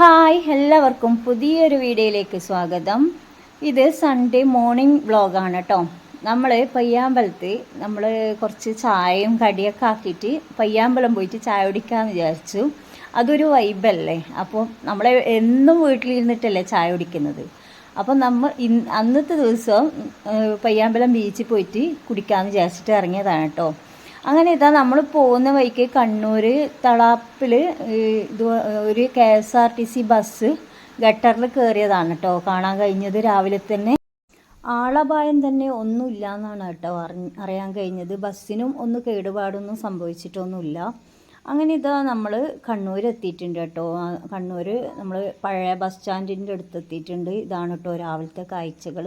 Hi എല്ലാവർക്കും പുതിയൊരു വീഡിയോയിലേക്ക് സ്വാഗതം. ഇത് സൺഡേ മോർണിംഗ് വ്ളോഗാണ് കേട്ടോ നമ്മൾ പയ്യാമ്പലത്ത് നമ്മൾ കുറച്ച് ചായയും കടിയൊക്കെ ആക്കിയിട്ട് പയ്യാമ്പലം പോയിട്ട് ചായ കുടിക്കാമെന്ന് വിചാരിച്ചു. അതൊരു വൈബല്ലേ അപ്പോൾ നമ്മൾ എന്നും വീട്ടിലിരുന്നിട്ടല്ലേ ചായ കുടിക്കുന്നത്. അപ്പം നമ്മൾ അന്നത്തെ ദിവസം പയ്യാമ്പലം ബീച്ചിൽ പോയിട്ട് കുടിക്കാമെന്ന് വിചാരിച്ചിട്ട് ഇറങ്ങിയതാണ് കേട്ടോ അങ്ങനെ ഇതാ നമ്മൾ പോകുന്ന വഴിക്ക് കണ്ണൂർ തളാപ്പിൽ ഇത് ഒരു K S R T C bus ഗട്ടറിൽ കയറിയതാണ് കേട്ടോ കാണാൻ കഴിഞ്ഞത് രാവിലെ തന്നെ. ആളപായം തന്നെ ഒന്നുമില്ല എന്നാണ് കേട്ടോ അറിയാൻ കഴിഞ്ഞത്. ബസ്സിനും ഒന്ന് കേടുപാടൊന്നും സംഭവിച്ചിട്ടൊന്നുമില്ല. അങ്ങനെ ഇതാ നമ്മൾ കണ്ണൂർ എത്തിയിട്ടുണ്ട് കേട്ടോ കണ്ണൂർ നമ്മൾ പഴയ ബസ് സ്റ്റാൻഡിന്റെ അടുത്ത് എത്തിയിട്ടുണ്ട് ഇതാണ് കേട്ടോ രാവിലത്തെ കാഴ്ചകൾ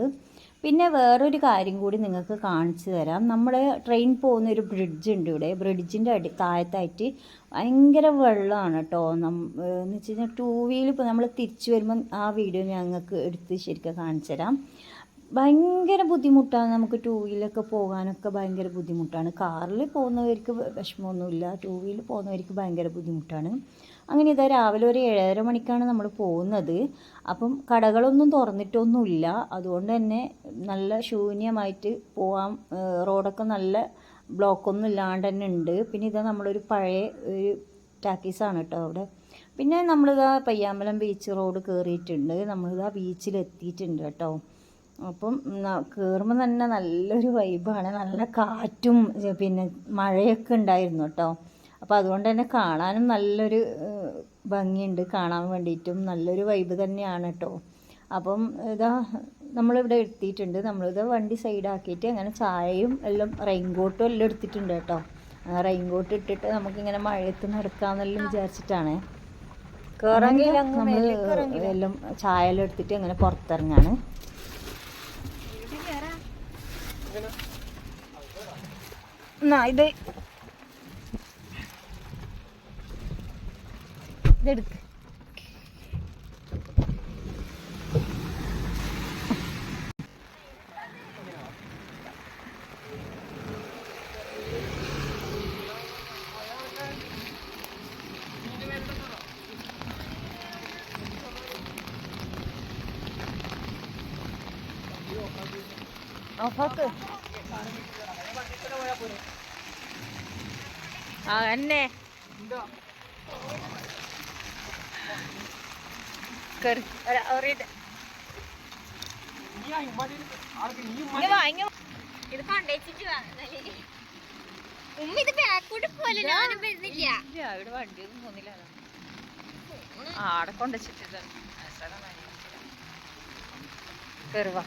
പിന്നെ വേറൊരു കാര്യം കൂടി നിങ്ങൾക്ക് കാണിച്ചു തരാം. നമ്മൾ ട്രെയിൻ പോകുന്ന ഒരു ബ്രിഡ്ജ് ഉണ്ട് ഇവിടെ. ബ്രിഡ്ജിന്റെ അടി താഴത്തായിട്ട് ഭയങ്കര വെള്ളമാണ് കേട്ടോ നം എന്ന് വെച്ച് കഴിഞ്ഞാൽ ടൂ വീലർ ഇപ്പോൾ നമ്മൾ തിരിച്ചു വരുമ്പം ആ വീഡിയോ ഞങ്ങൾക്ക് എടുത്ത് ശരിക്കും കാണിച്ചു തരാം. ഭയങ്കര ബുദ്ധിമുട്ടാണ് നമുക്ക് ടൂ വീലൊക്കെ പോകാനൊക്കെ ഭയങ്കര ബുദ്ധിമുട്ടാണ്. കാറിൽ പോകുന്നവർക്ക് വിഷമമൊന്നുമില്ല. ടൂ വീലർ പോകുന്നവർക്ക് ഭയങ്കര ബുദ്ധിമുട്ടാണ്. അങ്ങനെ ഇതാ രാവിലെ ഒരു ഏഴര മണിക്കാണ് നമ്മൾ പോകുന്നത്. അപ്പം കടകളൊന്നും തുറന്നിട്ടൊന്നുമില്ല. അതുകൊണ്ട് തന്നെ നല്ല ശൂന്യമായിട്ട് പോവാം. റോഡൊക്കെ നല്ല ബ്ലോക്കൊന്നും ഇല്ലാണ്ട് തന്നെ ഉണ്ട്. പിന്നെ ഇതാ നമ്മളൊരു പഴയ ഒരു ടാക്കീസാണ് കേട്ടോ അവിടെ. പിന്നെ നമ്മളിതാ പയ്യാമ്പലം ബീച്ച് റോഡ് കയറിയിട്ടുണ്ട് നമ്മളിതാ ബീച്ചിലെത്തിയിട്ടുണ്ട് കേട്ടോ. അപ്പം കയറുമ്പോൾ തന്നെ നല്ലൊരു വൈബാണ്. നല്ല കാറ്റും പിന്നെ മഴയൊക്കെ ഉണ്ടായിരുന്നു കേട്ടോ. അപ്പോൾ അതുകൊണ്ട് തന്നെ കാണാനും നല്ലൊരു ഭംഗിയുണ്ട്. കാണാൻ വേണ്ടിയിട്ടും നല്ലൊരു വൈബ് തന്നെയാണ് കേട്ടോ അപ്പം ഇതാ നമ്മളിവിടെ എടുത്തിട്ടുണ്ട് നമ്മളിത് വണ്ടി സൈഡാക്കിയിട്ട് അങ്ങനെ ചായയും എല്ലാം റെയിൻകോട്ടും എല്ലാം എടുത്തിട്ടുണ്ട് കേട്ടോ റെയിൻകോട്ട് ഇട്ടിട്ട് നമുക്കിങ്ങനെ മഴയത്ത് നടക്കാമെന്നെല്ലാം വിചാരിച്ചിട്ടാണ്. നമ്മൾ എല്ലാം ചായ എല്ലാം എടുത്തിട്ട് അങ്ങനെ പുറത്തിറങ്ങാണ്. എന്നാ ഇത് ഇതെടുക്ക്. ഓഫാക്ക് ആ എന്നെ. കേറി. ഇത്. ഉമ്മ ഇത് ബാക്കോട്ട് പോലെ ഞാനും വരുന്നില്ല. ഇവിടെ വണ്ടിയൊന്നും പോകുന്നില്ല ആടെ കൊണ്ടുവച്ചിട്ട് കയറുവാ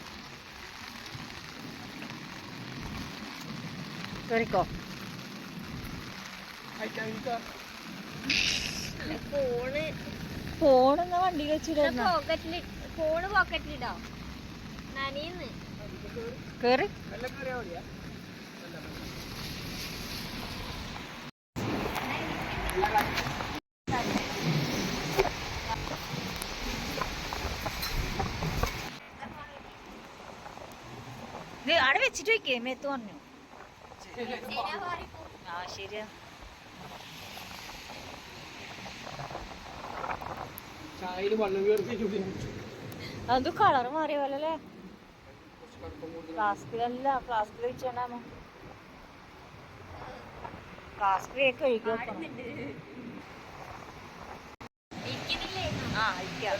കയറിക്കോ ഫോണ്. ഫോണെന്നാ വണ്ടി വെച്ചിരുന്ന ഫോണ് പോക്കറ്റിലിടോ? നനയുന്ന് കേറി. അവിടെ വെച്ചിട്ട് വെക്കേ മേത്ത് പറഞ്ഞു. ആ ശരിയാ. അത് കളർ മാറിയ പോലെ അല്ലേ ഫ്ലാസ്കിലല്ല ഫ്ലാസ്കിൽ വെച്ചോണ്ടാമോ ഫ്ലാസ്കിൽ കഴുകി വെക്കണം ആ ഇരിക്കാം.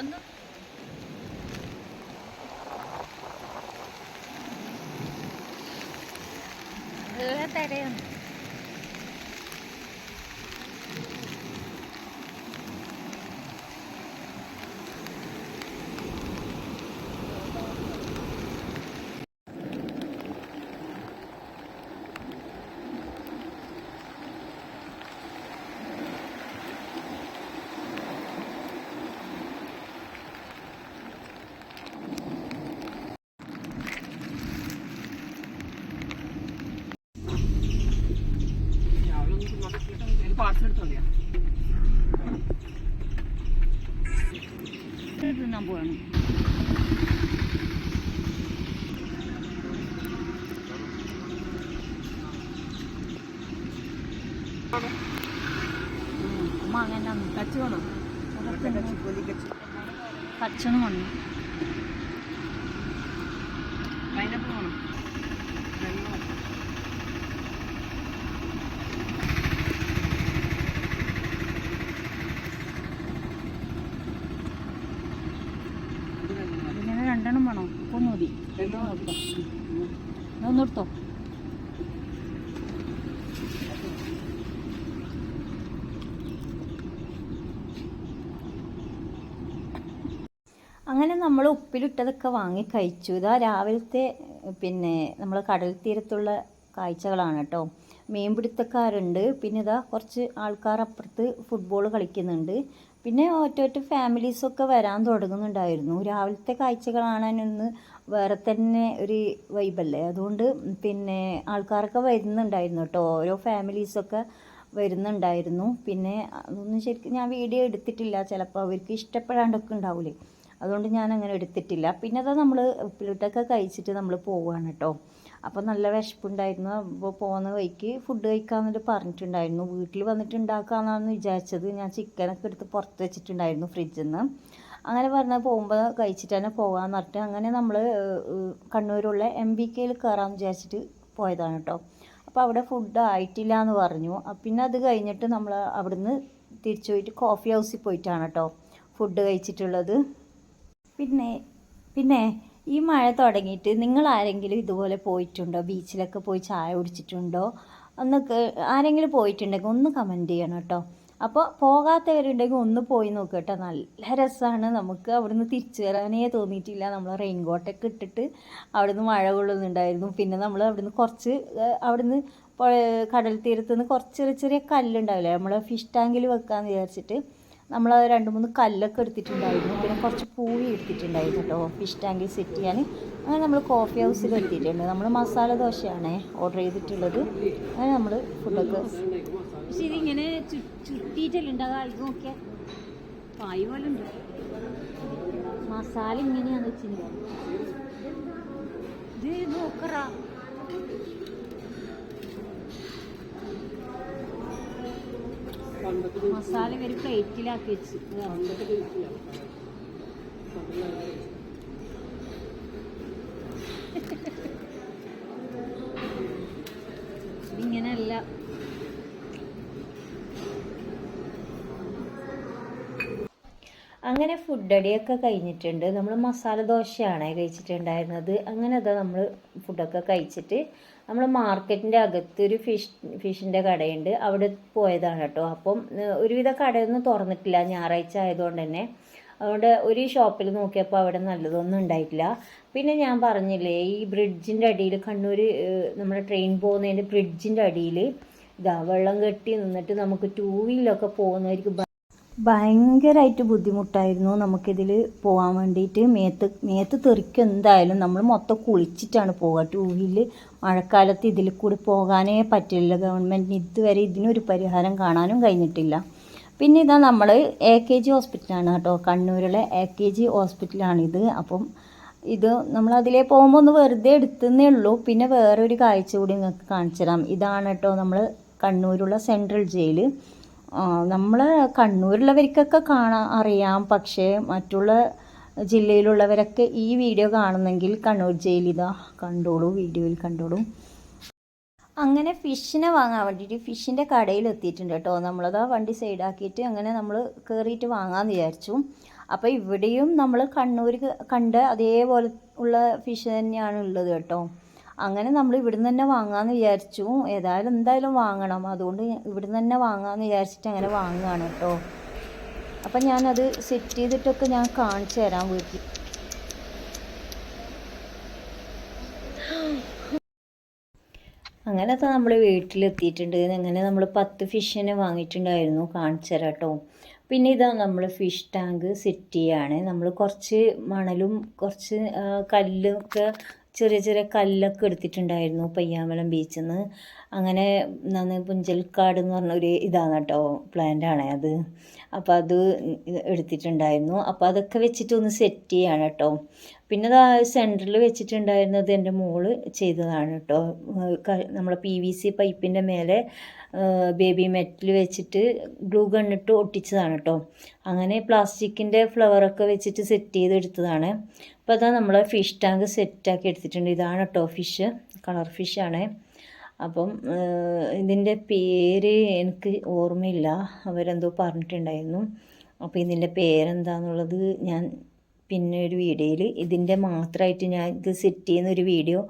ഒന്ന് തരയാണ് മാങ്ങ കച്ച് വേണം. കച്ച് കൊലി കച്ച് കച്ചണം വന്നു ഇങ്ങനെ രണ്ടെണ്ണം. വേണോ ഒന്ന് മതി ഒന്നെടുത്തോ അങ്ങനെ ഉപ്പിലിട്ടതൊക്കെ വാങ്ങി കഴിച്ചു. ഇതാ രാവിലത്തെ പിന്നെ നമ്മൾ കടൽ തീരത്തുള്ള കാഴ്ചകളാണ് കേട്ടോ മീൻ പിടുത്തക്കാരുണ്ട്. പിന്നെ ഇതാ കുറച്ച് ആൾക്കാർ അപ്പുറത്ത് ഫുട്ബോൾ കളിക്കുന്നുണ്ട്. പിന്നെ ഒറ്റ ഫാമിലീസൊക്കെ വരാൻ തുടങ്ങുന്നുണ്ടായിരുന്നു. രാവിലത്തെ കാഴ്ചകളാണെന്ന് വേറെ തന്നെ ഒരു വൈബല്ലേ അതുകൊണ്ട് പിന്നെ ആൾക്കാരൊക്കെ വരുന്നുണ്ടായിരുന്നു കേട്ടോ ഓരോ ഫാമിലീസൊക്കെ വരുന്നുണ്ടായിരുന്നു. പിന്നെ അതൊന്നും ശരിക്കും ഞാൻ വീഡിയോ എടുത്തിട്ടില്ല. ചിലപ്പോൾ അവർക്ക് ഇഷ്ടപ്പെടാണ്ടൊക്കെ ഉണ്ടാവില്ലേ അതുകൊണ്ട് ഞാൻ അങ്ങനെ എടുത്തിട്ടില്ല. പിന്നെ അതാ നമ്മൾ ഉപ്പിലിട്ടൊക്കെ കഴിച്ചിട്ട് നമ്മൾ പോവുകയാണ് കേട്ടോ അപ്പോൾ നല്ല വിശപ്പുണ്ടായിരുന്നു. അപ്പോൾ പോകുന്ന വഴിക്ക് ഫുഡ് കഴിക്കാമെന്നിട്ട് പറഞ്ഞിട്ടുണ്ടായിരുന്നു. വീട്ടിൽ വന്നിട്ട് ഉണ്ടാക്കാമെന്നാണ് വിചാരിച്ചത്. ഞാൻ ചിക്കനൊക്കെ എടുത്ത് പുറത്ത് വെച്ചിട്ടുണ്ടായിരുന്നു ഫ്രിഡ്ജിൽ നിന്ന് അങ്ങനെ പറഞ്ഞാൽ പോകുമ്പോൾ കഴിച്ചിട്ട് തന്നെ പോകാമെന്ന് പറഞ്ഞിട്ട് അങ്ങനെ നമ്മൾ കണ്ണൂരുള്ള എം ബി കെയിൽ കയറാമെന്ന് വിചാരിച്ചിട്ട് പോയതാണ് കേട്ടോ അപ്പോൾ അവിടെ ഫുഡ് ആയിട്ടില്ല എന്ന് പറഞ്ഞു പിന്നെ അത് കഴിഞ്ഞിട്ട് നമ്മൾ അവിടുന്ന് തിരിച്ചു പോയിട്ട് കോഫി ഹൗസിൽ പോയിട്ടാണ് കേട്ടോ ഫുഡ് കഴിച്ചിട്ടുള്ളത്. പിന്നെ പിന്നെ ഈ മഴ തുടങ്ങിയിട്ട് നിങ്ങൾ ആരെങ്കിലും ഇതുപോലെ പോയിട്ടുണ്ടോ? ബീച്ചിലൊക്കെ പോയി ചായ കുടിച്ചിട്ടുണ്ടോ? ഒന്നൊക്കെ ആരെങ്കിലും പോയിട്ടുണ്ടെങ്കിൽ ഒന്ന് കമന്റ് ചെയ്യണം കേട്ടോ. അപ്പോൾ പോകാത്തവരുണ്ടെങ്കിൽ ഒന്ന് പോയി നോക്കുക കേട്ടോ. നല്ല രസമാണ് നമുക്ക് അവിടുന്ന് തിരിച്ചു വരാനേ തോന്നിയിട്ടില്ല. നമ്മൾ റെയിൻ കോട്ടൊക്കെ ഇട്ടിട്ട് അവിടുന്ന് മഴ കൊള്ളുന്നുണ്ടായിരുന്നു. പിന്നെ നമ്മൾ അവിടുന്ന് കുറച്ച് അവിടുന്ന് കടൽ തീരത്ത് നിന്ന് കുറച്ച് ചെറിയ ചെറിയ കല്ലുണ്ടാവില്ലേ? നമ്മൾ ഫിഷ് ടാങ്കിൽ വെക്കാമെന്ന് വിചാരിച്ചിട്ട് നമ്മൾ രണ്ട് മൂന്ന് കല്ലൊക്കെ എടുത്തിട്ടുണ്ടായിരുന്നു. പിന്നെ കുറച്ച് പൂവി എടുത്തിട്ടുണ്ടായിരുന്നു കേട്ടോ ഫിഷ് ടാങ്കിൽ സെറ്റ് ചെയ്യാൻ. അങ്ങനെ നമ്മൾ കോഫി ഹൗസിൽ എത്തിയിട്ടുണ്ട്. നമ്മൾ മസാല ദോശയാണ് ഓർഡർ ചെയ്തിട്ടുള്ളത്. അങ്ങനെ നമ്മൾ ഫുഡൊക്കെ പക്ഷെ ഇതിങ്ങനെ പോലെ ഉണ്ട്. മസാല ഇങ്ങനെയാണ് വെച്ചിട്ടുണ്ടായിരുന്നു ഇത് നോക്കറാ. മസാല ഒരു പ്ലേറ്റിലാക്കി വെച്ച്. അങ്ങനെ ഫുഡ് അടിയൊക്കെ കഴിഞ്ഞിട്ടുണ്ട്. നമ്മൾ മസാല ദോശയാണ് കഴിച്ചിട്ടുണ്ടായിരുന്നത്. അങ്ങനെ അതാ നമ്മൾ ഫുഡൊക്കെ കഴിച്ചിട്ട് നമ്മൾ മാർക്കറ്റിന്റെ അകത്ത് ഒരു ഫിഷ് ഫിഷിന്റെ കടയുണ്ട്. അവിടെ പോയതാണ് കേട്ടോ. അപ്പം ഒരുവിധ കടയൊന്നും തുറന്നിട്ടില്ല. ഞായറാഴ്ച ആയതുകൊണ്ട് തന്നെ. അതുകൊണ്ട് ഒരു ഷോപ്പിൽ നോക്കിയപ്പോൾ അവിടെ നല്ലതൊന്നും ഉണ്ടായിട്ടില്ല. പിന്നെ ഞാൻ പറഞ്ഞില്ലേ ഈ ബ്രിഡ്ജിന്റെ അടിയിൽ കണ്ണൂർ നമ്മുടെ ട്രെയിൻ പോകുന്നതിന്റെ ബ്രിഡ്ജിന്റെ അടിയിൽ ഇതാ വെള്ളം കെട്ടി നിന്നിട്ട് നമുക്ക് ടൂ വീലൊക്കെ പോകുന്നവർക്ക് ഭയങ്കരമായിട്ട് ബുദ്ധിമുട്ടായിരുന്നു നമുക്കിതിൽ പോകാൻ വേണ്ടിയിട്ട് മേത്ത് മേത്ത് തെറിക്കും എന്തായാലും നമ്മൾ മൊത്തം കുളിച്ചിട്ടാണ് പോവുക. ടൂ വീലിൽ മഴക്കാലത്ത് ഇതിൽ കൂടി പോകാനേ പറ്റില്ല ഗവൺമെന്റിന് ഇതുവരെ ഇതിനൊരു പരിഹാരം കാണാനും കഴിഞ്ഞിട്ടില്ല. പിന്നെ ഇതാ നമ്മൾ എ കെ ജി ഹോസ്പിറ്റലാണ് കേട്ടോ. കണ്ണൂരിലെ എ കെ ജി ഹോസ്പിറ്റലാണിത് അപ്പം ഇത് നമ്മൾ അതിലേ പോകുമ്പോൾ ഒന്ന് വെറുതെ എടുത്തന്നേ ഉള്ളൂ. പിന്നെ വേറൊരു കാഴ്ച കൂടി നിങ്ങൾക്ക് കാണിച്ചു തരാം ഇതാണ് കേട്ടോ നമ്മൾ കണ്ണൂരുള്ള സെൻട്രൽ ജയിൽ നമ്മൾ കണ്ണൂരുള്ളവർക്കൊക്കെ കാണാൻ അറിയാം. പക്ഷേ മറ്റുള്ള ജില്ലയിലുള്ളവരൊക്കെ ഈ വീഡിയോ കാണുന്നെങ്കിൽ കണ്ണൂർ ജയിൽ കണ്ടോളൂ വീഡിയോയിൽ കണ്ടോളൂ. അങ്ങനെ ഫിഷിനെ വാങ്ങാൻ വേണ്ടിയിട്ട് ഫിഷിന്റെ കടയിൽ എത്തിയിട്ടുണ്ട് കേട്ടോ. നമ്മളത് ആ വണ്ടി സൈഡാക്കിയിട്ട് അങ്ങനെ നമ്മൾ കയറിയിട്ട് വാങ്ങാമെന്ന് വിചാരിച്ചു. അപ്പോൾ ഇവിടെയും നമ്മൾ കണ്ണൂർ കണ്ട അതേപോലെ ഉള്ള ഫിഷ് തന്നെയാണ് ഉള്ളത് കേട്ടോ. അങ്ങനെ നമ്മൾ ഇവിടുന്ന് തന്നെ വാങ്ങാമെന്ന് വിചാരിച്ചു. ഏതായാലും എന്തായാലും വാങ്ങണം. അതുകൊണ്ട് ഇവിടുന്ന് തന്നെ വാങ്ങാമെന്ന് വിചാരിച്ചിട്ട് അങ്ങനെ വാങ്ങുകയാണ് കേട്ടോ. അപ്പം ഞാനത് സെറ്റ് ചെയ്തിട്ടൊക്കെ ഞാൻ കാണിച്ചു തരാം വീട്ടിൽ. അങ്ങനെ നമ്മൾ വീട്ടിലെത്തിയിട്ടുണ്ട്. അങ്ങനെ നമ്മൾ പത്ത് ഫിഷിനെ വാങ്ങിയിട്ടുണ്ടായിരുന്നു. കാണിച്ചു തരാം കേട്ടോ. പിന്നെ ഇതാ നമ്മൾ ഫിഷ് ടാങ്ക് സെറ്റ് ചെയ്യാണ്. നമ്മൾ കുറച്ച് മണലും കുറച്ച് കല്ലും കല്ലൊക്കെ ചെറിയ ചെറിയ കല്ലൊക്കെ എടുത്തിട്ടുണ്ടായിരുന്നു പയ്യാമ്പലം ബീച്ചിൽ നിന്ന് അങ്ങനെ നന്ന് പുഞ്ചൽക്കാട് എന്ന് പറഞ്ഞൊരു ഇതാണ് കേട്ടോ പ്ലാന്റാണ് അത്. അപ്പോൾ അത് എടുത്തിട്ടുണ്ടായിരുന്നു. അപ്പോൾ അതൊക്കെ വെച്ചിട്ട് ഒന്ന് സെറ്റ് ചെയ്യാണ് കേട്ടോ പിന്നെ അത് സെന്ററിൽ വെച്ചിട്ടുണ്ടായിരുന്നത് എന്റെ മോൾ ചെയ്തതാണ് കേട്ടോ നമ്മളെ പി വി സി പൈപ്പിന്റെ മേലെ ബേബി മെറ്റൽ വെച്ചിട്ട് ഗ്ലൂ ഗണ്ണിട്ട് ഒട്ടിച്ചതാണ് കേട്ടോ അങ്ങനെ പ്ലാസ്റ്റിക്കിന്റെ ഫ്ലവറൊക്കെ വെച്ചിട്ട് സെറ്റ് ചെയ്തെടുത്തതാണ്. അപ്പോൾ അതാ നമ്മൾ ഫിഷ് ടാങ്ക് സെറ്റാക്കി എടുത്തിട്ടുണ്ട്. ഇതാണ് കേട്ടോ ഫിഷ് കളർ ഫിഷാണ് അപ്പം ഇതിന്റെ പേര് എനിക്ക് ഓർമ്മയില്ല. അവരെന്തോ പറഞ്ഞിട്ടുണ്ടായിരുന്നു. അപ്പോൾ ഇതിന്റെ പേരെന്താന്നുള്ളത് ഞാൻ പിന്നെ ഒരു വീഡിയോയിൽ ഇതിന്റെ മാത്രമായിട്ട് ഞാൻ ഇത് സെറ്റ് ചെയ്യുന്ന ഒരു വീഡിയോ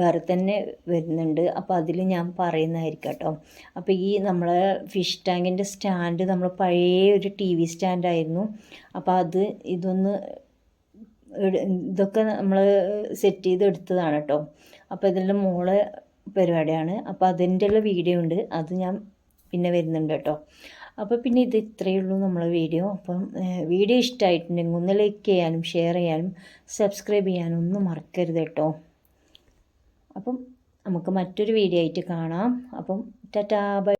വേറെ തന്നെ വരുന്നുണ്ട്. അപ്പോൾ അതിൽ ഞാൻ പറയുന്നതായിരിക്കും കേട്ടോ അപ്പോൾ ഈ നമ്മളെ ഫിഷ് ടാങ്കിന്റെ സ്റ്റാൻഡ് നമ്മൾ പഴയ ഒരു ടി വി സ്റ്റാൻഡായിരുന്നു അപ്പോൾ അത് ഇതൊന്ന് ഇതൊക്കെ നമ്മൾ സെറ്റ് ചെയ്ത് എടുത്തതാണ് കേട്ടോ അപ്പോൾ ഇതിന്റെ മോളെ പരിപാടിയാണ്. അപ്പോൾ അതിന്റെ ഉള്ള വീഡിയോ ഉണ്ട്. അത് ഞാൻ പിന്നെ വരുന്നുണ്ട് കേട്ടോ അപ്പോൾ പിന്നെ ഇത് ഇത്രയേ ഉള്ളൂ നമ്മളെ വീഡിയോ അപ്പം വീഡിയോ ഇഷ്ടമായിട്ടുണ്ടെങ്കിൽ ഒന്ന് ലൈക്ക് ചെയ്യാനും ഷെയർ ചെയ്യാനും സബ്സ്ക്രൈബ് ചെയ്യാനും ഒന്നും മറക്കരുത് കേട്ടോ അപ്പം നമുക്ക് മറ്റൊരു വീഡിയോ ആയിട്ട് കാണാം. അപ്പം ടാറ്റാ ബൈ.